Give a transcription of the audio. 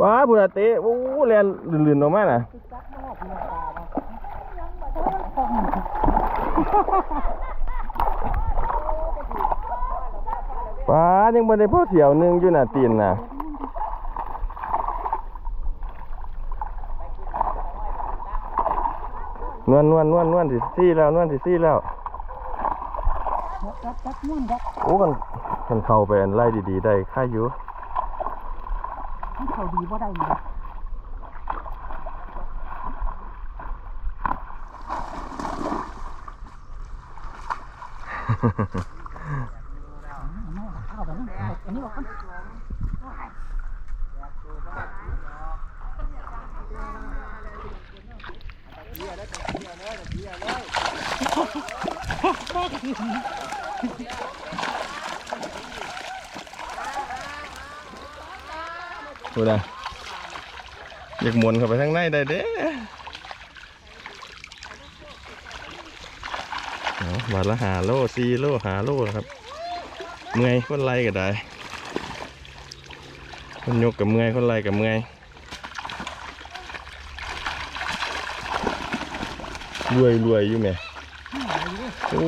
ว้าบุญเตะโอ้แลนลื่นๆออกมาน่ะป้ายังบ่ได้พอเที่ยวหนึงอยู่น่ะตีนน่ะนวลนวลนวลนวลที่ซี่แล้วนวลที่ซี่แล้วโอ้กันกันเข้าไปอันไล่ดีๆได้ค่าอยู่ มันเขาดีบ่ได้เลยเอาไปนั่นเอาอันนี้ออกกัน ดูนะอยากหมุนเข้าไปทางในได้เด้บาทละหาโลสี่โลหาโลนะครับ เมื่อยคนไล่ก็ได้คนยกกับเมื่อยคนไล่กับเมื่อยรวยรวยอยู่ไหมโอ้